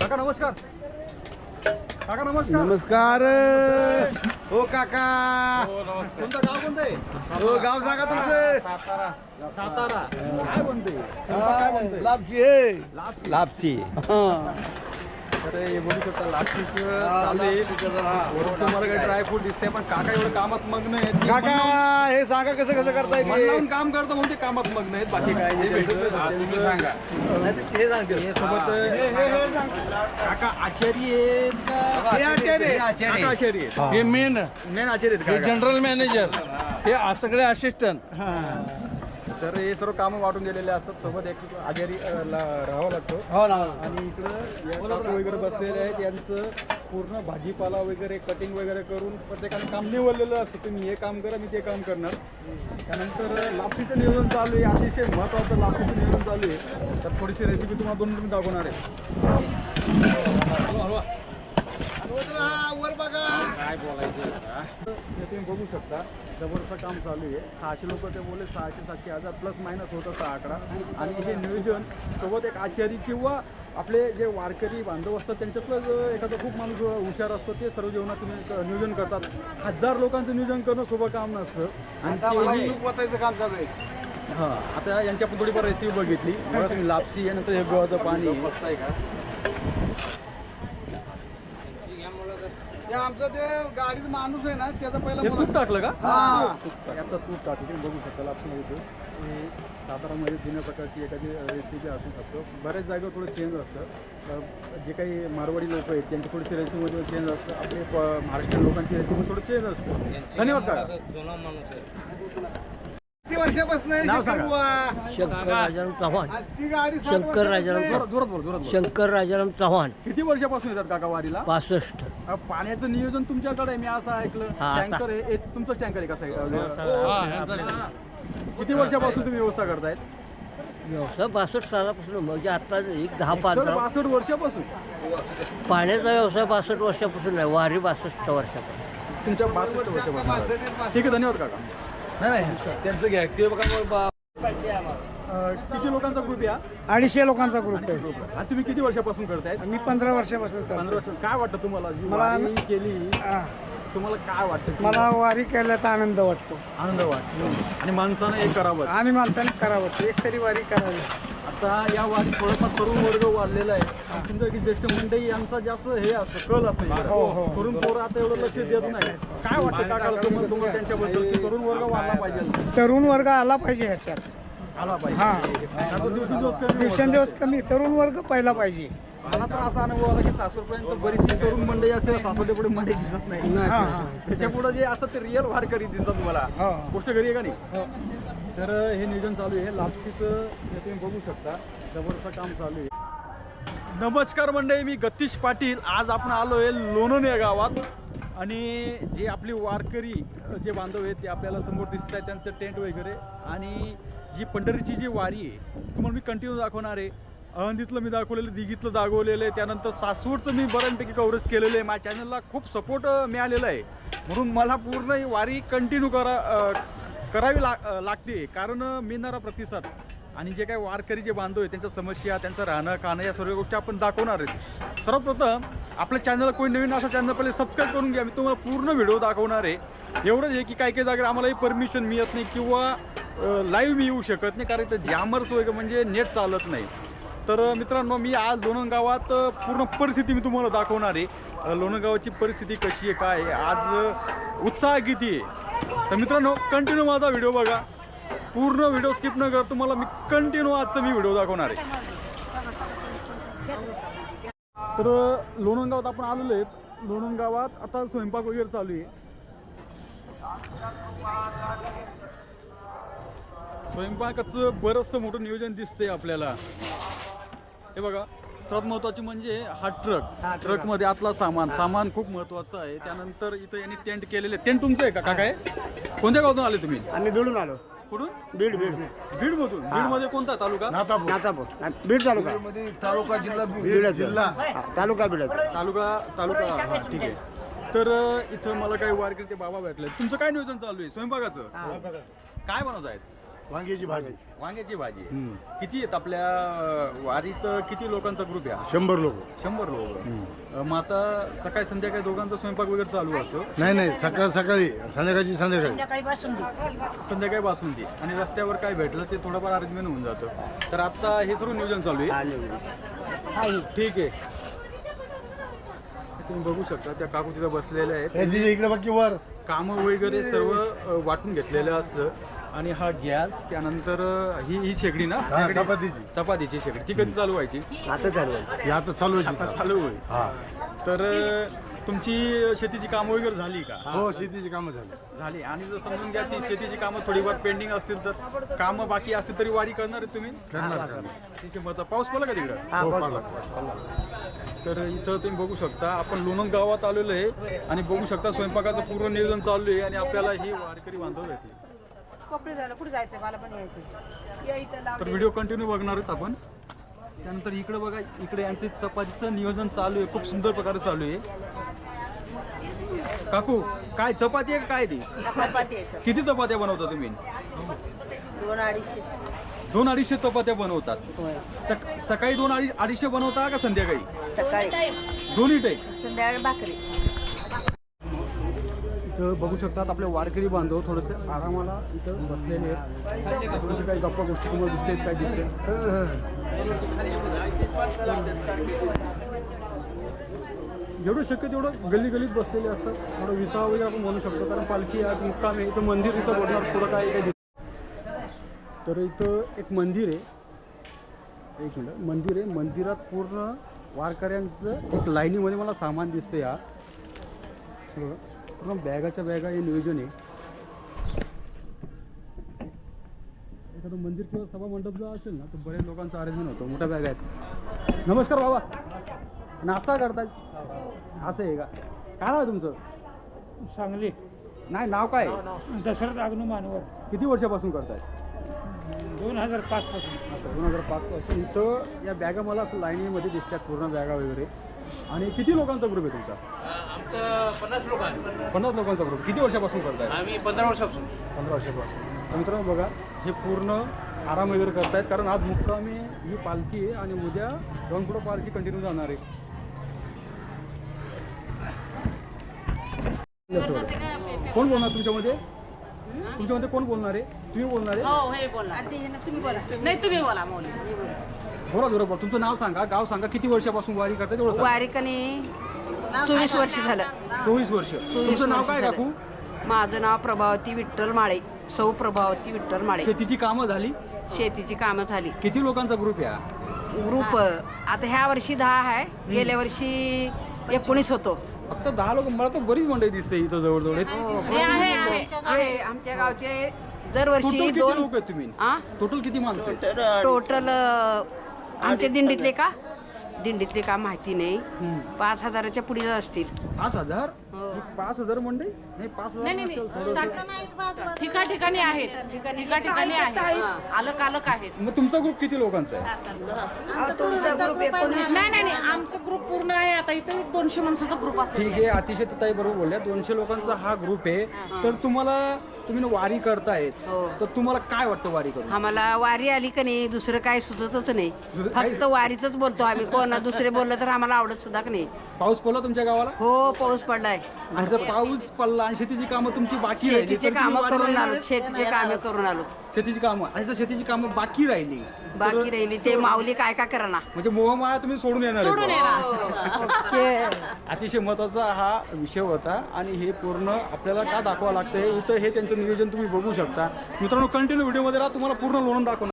काका नमस्कार. काका नमस्कार. नमस्कार. हो काका. कोणतं गाव कोणतं आहे? हो गाव सांगा तुमचं सातारा. सातारा. काय म्हणते? काय म्हणते? लापशी हे लापशी. लापशी. तर हे बघू शकता लापशीचं चालू आहे. वरून तुम्हाला काही ड्रायफ्रूट दिसते पण काका एवढं कामात मग्न आहेत. की काका हे सांगा कसं कसं करता मन लावून येते काम करतो म्हणून ते कामात मग्न आहेत बाकी काय नाही. त्यांचं. हे सोबत काका आचारी आहेत का? हे आचारी आहेत. काका आचारी आहेत. हे. मेन मेन आचारी आहेत हे काका. जनरल मॅनेजर हे. आ- सगळे असिस्टंट तर हे सर्व कामं वाटून गेलेले असतात. सोबत एक आजारी राहावं लागतं. हो ना आणि इकडं काकू वगैरे बसलेले आहेत. यांचं पूर्ण भाजीपाला वगैरे कटिंग वगैरे करून प्रत्येकाने काम निवडलेलं असतं. तुम्ही हे काम करा मी ते काम करणार. त्यानंतर लापशीचं नियोजन चालू आहे. अतिशय महत्त्वाचं लापशीचं नियोजन चालू आहे. तर थोडीशी रेसिपी तुम्हाला दोन मिनिट दाखवणार आहे. काय बोलायचं हे तुम्ही बघू शकता. जबरदस्त काम चालू आहे. सहाशे लोक ते बोलले सहाशे सातशे हजार प्लस मायनस होत असतं आकडा. आणि हे नियोजन सोबत एक आचारी किंवा आपले जे वारकरी बांधव असतात त्यांच्यातलं एखादा खूप माणूस हुशार असतो ते सर्व जेवणाचं नियोजन करतात. हजार लोकांचं नियोजन करणं सोपं काम नसतं. आणि ओतायचं काम चालू आहे. हां आता यांची आपण थोडीफार रेसिपी बघितली. बघा तुम्ही लापशी यानंतर हे गव्हाचं पाणी बघताय का? ते आमचं ते गाडीत माणूस आहे ना त्याचा पहिला हे. तूप टाकलं का? हा. आता तूप तुम्ही बघू शकता लापशीमध्ये हे सातारामध्ये जुन्या प्रकारची एखादी रेसिपी असू शकतो. बऱ्याच जागेवर थोडं चेंज असतं. अ, जे काही मारवाडी लोक आहेत त्यांची थोडीशी रेसिपीमध्ये चेंज असतं. आपले प- महाराष्ट्रीयन लोकांची रेसिपी थोडं चेंज असतं. धन्यवाद का किती वर्षापासून आहे नाव शंकर सांगा. बुवा? शंकर राजाराम चव्हाण. शंकर राजाराम वर्षापासून जोरात जोरात बोल जोरात. बोल. शंकर राजाराम चव्हाण. किती वर्षापासून येतात काका वारीला? पासष्ट. अ, पाण्याचं नियोजन तुमच्याकडे आहे मी असं ऐकलं. हा, आता. टँकर आहे हे तुमचंच टँकर आहे किती वर्षापासून तुम्ही व्यवस्था करतायत? व्यवसाय बासष्ट सालापासून म्हणजे आता एक दहा सर पंधरा पासष्ट वर्षापासून? पाण्याचा व्यवसाय बासष्ट वर्षापासून आहे वारी बासष्ट वर्षापासून. तुमच्या बासष्ट वर्षापासून. ठीक आहे धन्यवाद काका. नाही नाही. त्यांचं घ्या. ते बघा अ, किती लोकांचा ग्रुप या अडीचशे लोकांचा ग्रुप आहे. आणि तुम्ही किती वर्षापासून करतायत मी पंधरा वर्षापासून पंधरा चालतो वर्ष काय वाटतं तुम्हाला? जी मला- वारी केली हा. तुम्हाला काय वाटतं? की मला वारी केल्याचा आनंद वाटतो. आनंद वाटतो. आणि माणसानं एक करावं. आणि माणसाने करावं. एक तरी वारी करावी. आता या वारी थोडंफार तरुण वर्ग वाढलेला आहे. तुमच्या की ज्येष्ठ मंडळी यांचा जास्त हे असतं कल असतं. हो, हो. तरुण पोरं आता एवढं लक्ष देत नाही. काय वाटतं काकाला तुम्हाला तुम्हाला त्यांच्याबद्दल की तरुण वर्ग वाढला पाहिजे? तरुण वर्ग आला पाहिजे ह्याच्यात. आला हा. पाहिजे होत दिवसेंदिवस कमी तरुण वर्ग पहिला पाहिजे. मला तर असा अनुभव आला की सासूरपर्यंत बरीचशी तरुण मंडळी असते सासवडे पुढे मंडळी दिसत नाही. त्याच्या पुढे जे असतं ते रिअल वारकरी दिसतात मला. गोष्ट घरी आहे का नाही? हो. तर हे नियोजन चालू आहे. लापशीचं तुम्ही बघू शकता. जबरदस्त काम चालू आहे. नमस्कार मंडळी मी गतीश पाटील. आज आपण आलो आहे लोणन या गावात. आणि जे आपली वारकरी जे बांधव आहेत ते आपल्याला समोर दिसत आहेत त्यांचं टेंट वगैरे. आणि जी पंढरीची जी वारी आहे तुम्हाला मी कंटिन्यू दाखवणार आहे. अहंदीतलं मी दाखवलेलं दिघीतलं दाखवलेलं आहे. त्यानंतर सासवडचं मी बऱ्यापैकी कव्हरेज केलेलं आहे. माझ्या चॅनलला खूप सपोर्ट मिळालेला आहे. म्हणून मला पूर्ण ही वारी कंटिन्यू करा करावी ला लागते. कारण मिळणारा प्रतिसाद आणि जे काही वारकरी जे बांधव आहे त्यांच्या समस्या त्यांचं राहणं खाणं या सर्व गोष्टी आपण दाखवणार आहेत. सर्वप्रथम आपल्या चॅनलला कोणी नवीन असं चॅनल पहिले सबस्क्राईब करून घ्या. मी तुम्हाला पूर्ण व्हिडिओ दाखवणार आहे. एवढंच आहे की काही काही जागेवर आम्हालाही परमिशन मिळत नाही किंवा लाईव्ह मी येऊ शकत नाही. कारण ते जॅमर्स वगैरे म्हणजे नेट चालत नाही. तर मित्रांनो मी आज लोणंदगावात पूर्ण परिस्थिती मी तुम्हाला दाखवणार आहे. लोणंदगावाची परिस्थिती कशी आहे काय आज उत्साह किती आहे? तर मित्रांनो कंटिन्यू माझा व्हिडिओ बघा. पूर्ण व्हिडिओ स्किप न कर तुम्हाला मी कंटिन्यू आजचा मी व्हिडिओ दाखवणार आहे. तर लोणंदगावात गावात आपण आलेलो आहेत. लोणंदगावात आता स्वयंपाक वगैरे चालू आहे. स्वयंपाकाचं बरंचसं मोठं नियोजन दिसतंय आपल्याला. हे बघा सर्वात महत्वाची म्हणजे हा ट्रक ट्रकमध्ये आतला सामान. सामान खूप महत्वाचं आहे. त्यानंतर इथं यांनी टेंट केलेले. टेंट तुमचं आहे का? काय कोणत्या गावातून आले तुम्ही? आम्ही बीडून आलो. कुठून? बीड बीड. बीड मधून बीडमध्ये कोणता तालुका? नातापूर. बीड तालुका. तालुका जिल्हा बीड जिल्हा. तालुका बीड तालुका तालुका हा ठीक आहे. तर अ, इथं मला काही वारकरी ते बाबा भेटले तुमचं काय नियोजन चालू आहे? स्वयंपाकाचं? काय बनवत आहेत वांग्याची भाजी. वांग्याची भाजी. आहे. हम्म. किती आहेत आपल्या अं, वारीत किती लोकांचा ग्रुप आहे? हा? शंभर लोक. शंभर लोक. मग आता सकाळी संध्याकाळी दोघांचा स्वयंपाक वगैरे चालू असतो. नाही नाही सकाळ सकाळी संध्याकाळची संध्याकाळी. संध्याकाळी बासुंदी आणि रस्त्यावर काय भेटलं ते थोडंफार अरेंजमेंट होऊन जातं. तर आता हे सर्व नियोजन चालू आहे? ठीक आहे. तुम्ही बघू शकता त्या काकू तिथं बसलेल्या आहेत. त्याची इकडे बाकी वर. कामं वगैरे सर्व अ, वाटून घेतलेलं असतं. आणि हा गॅस त्यानंतर ही ही शेगडी ना? हा, शेगडी- चपातीची. चपातीची शेगडी. ती कधी चालू व्हायची? आता चालू आहे हे आता चालू आहे आता तिचं. चालू होईल. हा. तर अ, तुमची शेतीची कामं वगैरे झाली का? हो शेतीची कामं झाली. झाली. आणि जर समजून घ्या ती शेतीची कामं थोडीफार पेंडिंग असतील तर. कामं बाकी असतील तरी वारी करणार आहे तुम्ही? करणार करणार. तिचे मत पाऊस पडला का तिकडं? हो, पाडला. तर इथं तुम्ही बघू शकता आपण लोणंद गावात आलेलो आहे आणि बघू शकता स्वयंपाकाचं पूर्ण नियोजन चालू आहे आणि आपल्याला ही वारकरी बांधव येते कपडे झालं कुठे जायचं मला पण यायचं या इथं लाव तर व्हिडिओ कंटिन्यू बघणार आहेत आपण. त्यानंतर इकडे बघा इकडे यांचे चपातीचं नियोजन चालू आहे. खूप सुंदर प्रकारे चालू आहे. काकू काय चपाती आहे का काय ती? चपाती यायचं किती चपात्या बनवता तुम्ही? दोन अडीचशे. दोन अडीचशे चपात्या बनवतात. सक- सकाळी दोन अडीच अडीचशे बनवता का संध्याकाळी? सकाळी. दोन्ही टाईप संध्याकाळी भाकरी. इथं बघू शकतात आपले वारकरी बांधव थोडेसे. आरामाला इथं बसलेले आहेत. थोडेसे काही गप्पा गोष्टी तुम्हाला दिसते काय दिसते जेवढं शक्य तेवढं गल्ली गल्लीत बसलेले असतात. थोडं विसावा वगैरे आपण म्हणू शकतो कारण पालखी आज मुक्काम आहे. इथं मंदिर इथं बोलणार थोडं काय काय तर इथं एक मंदिर आहे. एक मिनिट मंदिर आहे. मंदिरात पूर्ण वारकऱ्यांचं एक लाईनीमध्ये मला सामान दिसतं या पूर्ण बॅगाच्या बॅगा हे नियोजन आहे. एखादं मंदिर किंवा सभा मंडप जर असेल ना तर बऱ्याच लोकांचा अरेंजमेंट होतो. मोठ्या बॅगा आहेत. नमस्कार बाबा. नाश्ता करताय? असं आहे का? काय नाव तुमचं? सांगली. नाही नाव काय? दशरथ अग्नू मानवर. किती वर्षापासून करताय? दोन हजार पाच पासून. असं दोन हजार पाच पासून. इथं या बॅगा मला असं लाईनीमध्ये दिसतात पूर्ण बॅगा वगैरे. आणि किती लोकांचा ग्रुप आहे तुमचा? आमचं पन्नास लोक आहे. पन्नास लोकांचा ग्रुप किती वर्षापासून करताय? आम्ही पंधरा वर्षापासून. पंधरा वर्षापासून. तर मित्रांनो बघा हे पूर्ण आराम वगैरे करतायत. कारण आज मुक्कामी ही पालखी आहे आणि उद्या पुढं पालखी कंटिन्यू जाणार आहे. कोण बोलणार तुमच्यामध्ये? तुमच्यामध्ये कोण बोलणार आहे? तुम्ही बोलणार आहे? हो हे बोला. तुम्ही बोला. नाही तुम्ही बोला मौली जोरा बोला तुमचं नाव सांगा गाव सांगा किती वर्षापासून वारी करताय तेवढं सांगा. वारिकने चोवीस वर्ष झालं. चोवीस वर्ष. तुमचं नाव वर्ष काय झालं. काकू? माझं नाव प्रभावती विठ्ठल माळे सौ प्रभावती विठ्ठल माळे. शेतीची कामं झाली? शेतीची कामं झाली. किती लोकांचा ग्रुप आहे हा? ग्रुप आता ह्या वर्षी दहा आहे गेल्या वर्षी एकोणीस होतो. फक्त दहा लोक मला तर बरीच मंडळी दिसते इथं जवळजवळ. हे आहे आहे आहे. आमच्या गावचे टोटल दरवर्षी किती दोन लोक आहेत तुम्ही? आ? टोटल किती माणसं आहेत? टोटल आमच्या दिंडीतले का? दिंडीतले का माहिती नाही. पाच हजाराच्या पुढे असतील. पाच हजार? हो. पाच हजार मंडळी नाही पाच हजार नसेल, थोडंसं. ठिका ठिकाणी आहेत ठिका ठिकाणी आहेत. आलक आलक आहेत. मग तुमचा ग्रुप किती लोकांचा आहे? नाही नाही नाही. आमचा ग्रुप पूर्ण आहे. आता इथे दोनशे माणसाचा ग्रुप असेल. ठीक आहे अतिशय ताई बरोबर बोलल्या. दोनशे लोकांचा हा ग्रुप आहे. तर तुम्हाला तुम्ही ना वारी करतायत. हो. तर तुम्हाला काय वाटतं वारी करून? आम्हाला वारी आली का नाही दुसरं काय सुचतच नाही. फक्त वारीच बोलतो आम्ही. कोण दुसरे बोललं तर आम्हाला आवडत सुद्धा का नाही. पाऊस पडला तुमच्या गावाला? हो पाऊस पडलाय. जर पाऊस पडला आणि शेतीची कामं तुमची बाकी राहिली शेतीचे तर तुम्ही कामं करून आलो? शेतीचे कामे करून आलो. शेतीची कामं. आणि जर शेतीची कामं बाकी राहिली बाकी राहिली ते माऊली काय काय करणार म्हणजे मोहमाया तुम्ही सोडून येणार सोडून अतिशय महत्त्वाचा हा विषय होता आणि हे पूर्ण आपल्याला का दाखवावं लागतंय? इथं हे त्यांचं नियोजन तुम्ही बघू शकता. मित्रांनो कंटिन्यू व्हिडिओमध्ये राहा तुम्हाला पूर्ण लोणून दाखवणार.